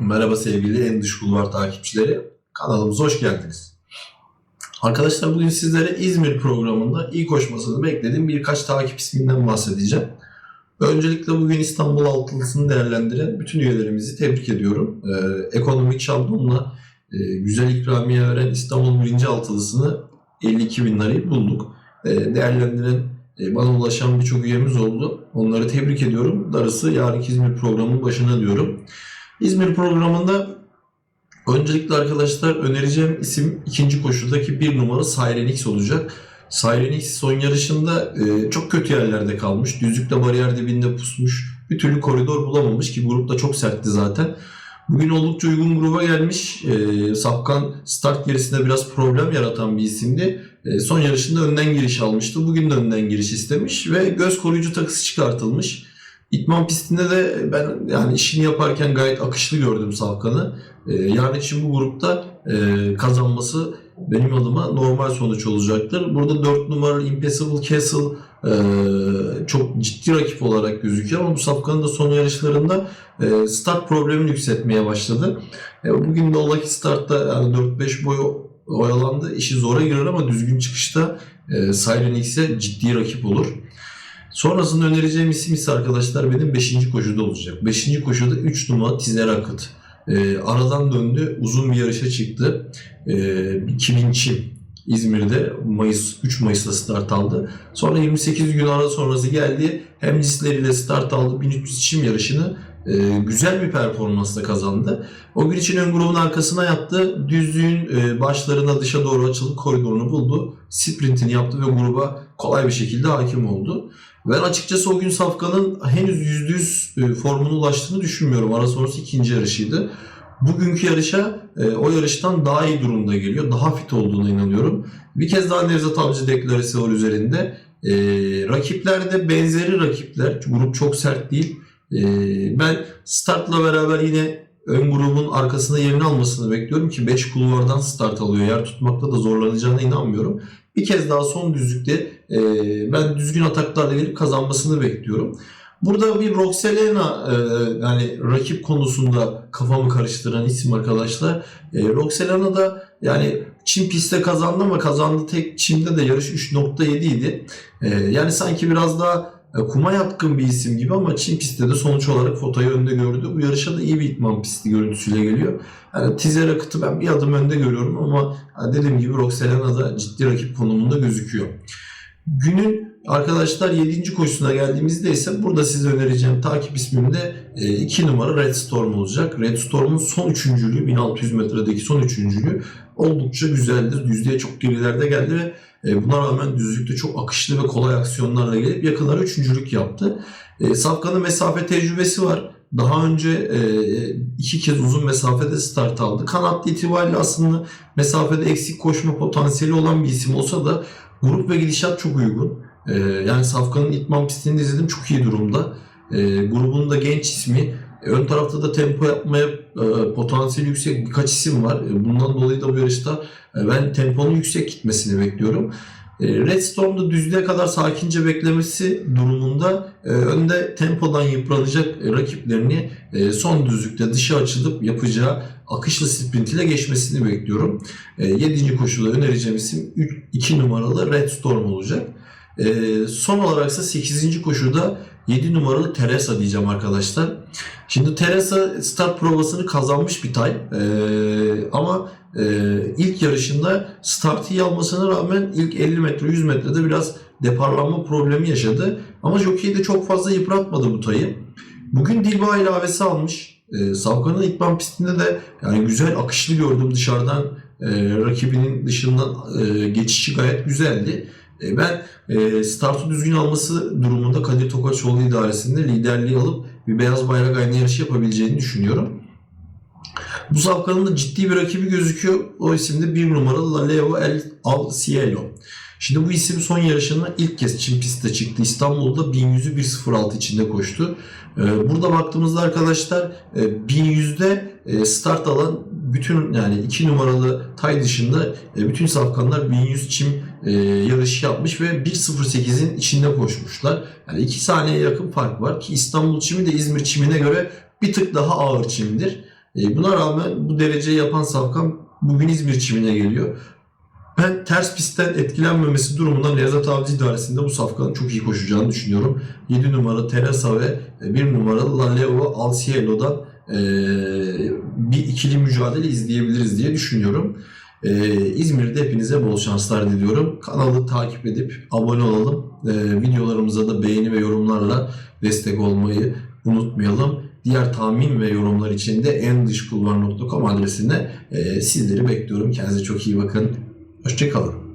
Merhaba sevgili En Dış Kulvar takipçileri. Kanalımıza hoş geldiniz. Arkadaşlar bugün sizlere İzmir programında ilk koşmasını beklediğim birkaç takip isminden bahsedeceğim. Öncelikle bugün İstanbul altılısını değerlendiren bütün üyelerimizi tebrik ediyorum. Ee, ekonomik şablonla e, güzel ikramiye veren İstanbul birinci altılısını 52 bin lirayı bulduk. Ee, değerlendiren e, bana ulaşan birçok üyemiz oldu. Onları tebrik ediyorum. Darısı yarınki İzmir programının başına diyorum. İzmir programında öncelikle arkadaşlar önereceğim isim ikinci koşudaki bir numara Sirenix olacak. Sirenix son yarışında e, çok kötü yerlerde kalmış. Düzlükte bariyer dibinde pusmuş. Bir türlü koridor bulamamış ki grupta çok sertti zaten. Bugün oldukça uygun gruba gelmiş. E, Safkan start gerisinde biraz problem yaratan bir isimdi. E, son yarışında önden giriş almıştı. Bugün de önden giriş istemiş ve göz koruyucu takısı çıkartılmış. İtman pistinde de ben yani işini yaparken gayet akışlı gördüm Safkan'ı. Ee, yarın için bu grupta e, kazanması benim adıma normal sonuç olacaktır. Burada 4 numaralı Impossible Castle e, çok ciddi rakip olarak gözüküyor ama bu Safkan'ın da son yarışlarında e, start problemini yükseltmeye başladı. E, bugün de ki startta yani 4-5 boy oyalandı. İşi zora girer ama düzgün çıkışta e, Siren X'e ciddi rakip olur. Sonrasında önereceğim isim ise arkadaşlar benim 5. koşuda olacak. 5. koşuda 3 numara Tizer Akıt. Ee, aradan döndü. Uzun bir yarışa çıktı. Ee, 2000 Çim İzmir'de Mayıs 3 Mayıs'ta start aldı. Sonra 28 gün ara sonrası geldi. Hem listeleriyle start aldı. 1300 çim yarışını e, güzel bir performansla kazandı. O gün için ön grubun arkasına yattı. Düzlüğün e, başlarına dışa doğru açılıp koridorunu buldu. Sprintini yaptı ve gruba kolay bir şekilde hakim oldu. Ben açıkçası o gün Safkan'ın henüz %100 e, formuna ulaştığını düşünmüyorum. Ara sonrası ikinci yarışıydı. Bugünkü yarışa e, o yarıştan daha iyi durumda geliyor. Daha fit olduğuna inanıyorum. Bir kez daha Nevzat Avcı deklarası var üzerinde. E, rakipler de benzeri rakipler. Grup çok sert değil. Ben startla beraber yine ön grubun arkasında yerini almasını bekliyorum ki 5 kulvardan start alıyor. Yer tutmakta da zorlanacağına inanmıyorum. Bir kez daha son düzlükte e, ben düzgün ataklarla gelip kazanmasını bekliyorum. Burada bir Roxelena e, yani rakip konusunda kafamı karıştıran isim arkadaşlar. E, Roxelena da yani Çin pistte kazandı ama kazandı tek Çin'de de yarış 3.7 idi. E, yani sanki biraz daha kuma yatkın bir isim gibi ama Çin pistte de sonuç olarak fotoyu önde gördü. Bu yarışa da iyi bir itman pisti görüntüsüyle geliyor. Yani Tizer Akıt'ı ben bir adım önde görüyorum ama dediğim gibi Roxelena da ciddi rakip konumunda gözüküyor. Günün arkadaşlar 7. koşusuna geldiğimizde ise burada size önereceğim takip ismimde 2 numara Red Storm olacak. Red Storm'un son üçüncülüğü 1600 metredeki son üçüncülüğü oldukça güzeldir. Yüzdeye çok gerilerde geldi ve e, buna rağmen düzlükte çok akışlı ve kolay aksiyonlarla gelip yakınlara üçüncülük yaptı. E, Safkan'ın mesafe tecrübesi var. Daha önce e, iki kez uzun mesafede start aldı. Kanatlı itibariyle aslında mesafede eksik koşma potansiyeli olan bir isim olsa da grup ve gidişat çok uygun. E, yani Safkan'ın itman pistini izledim çok iyi durumda. E, grubun da genç ismi. Ön tarafta da tempo yapmaya e, potansiyeli yüksek birkaç isim var. E, bundan dolayı da bu yarışta e, ben temponun yüksek gitmesini bekliyorum. E, Red Storm'da düzlüğe kadar sakince beklemesi durumunda e, önde tempodan yıpranacak e, rakiplerini e, son düzlükte dışa açılıp yapacağı akışlı sprint ile geçmesini bekliyorum. E, 7. koşuda önereceğim isim 2 numaralı Red Storm olacak. E, son olarak ise 8. koşuda 7 numaralı Teresa diyeceğim arkadaşlar. Şimdi Teresa start provasını kazanmış bir tay. E, ama e, ilk yarışında startı iyi almasına rağmen ilk 50 metre 100 metrede biraz deparlanma problemi yaşadı. Ama jockey de çok fazla yıpratmadı bu tayı. Bugün Dilba ilavesi almış. E, Savkan'ın itman pistinde de yani güzel akışlı gördüm dışarıdan e, rakibinin dışından e, geçişi gayet güzeldi. E, ben e, startı düzgün alması durumunda Kadir Tokaçoğlu idaresinde liderliği alıp bir beyaz bayrak aynı yarışı yapabileceğini düşünüyorum. Bu safkanın da ciddi bir rakibi gözüküyor. O isimde bir numaralı La Leo El Al Cielo. Şimdi bu isim son yarışına ilk kez Çin pistte çıktı. İstanbul'da 1100'ü 1.06 içinde koştu. Burada baktığımızda arkadaşlar 1100'de start alan bütün yani 2 numaralı tay dışında bütün safkanlar 1100 çim yarışı yapmış ve 1.08'in içinde koşmuşlar. Yani 2 saniye yakın fark var ki İstanbul çimi de İzmir çimine göre bir tık daha ağır çimdir. E, buna rağmen bu dereceyi yapan Safkan bugün İzmir çimine geliyor. Ben ters pistten etkilenmemesi durumundan Nevzat Avcı idaresinde bu safkanın çok iyi koşacağını düşünüyorum. 7 numara Teresa ve 1 numaralı Laleo Alcielo'dan e, bir ikili mücadele izleyebiliriz diye düşünüyorum. E, İzmir'de hepinize bol şanslar diliyorum. Kanalı takip edip abone olalım. E, videolarımıza da beğeni ve yorumlarla destek olmayı unutmayalım. Diğer tahmin ve yorumlar için de endışkulvar.com adresine sizleri bekliyorum. Kendinize çok iyi bakın. Hoşçakalın.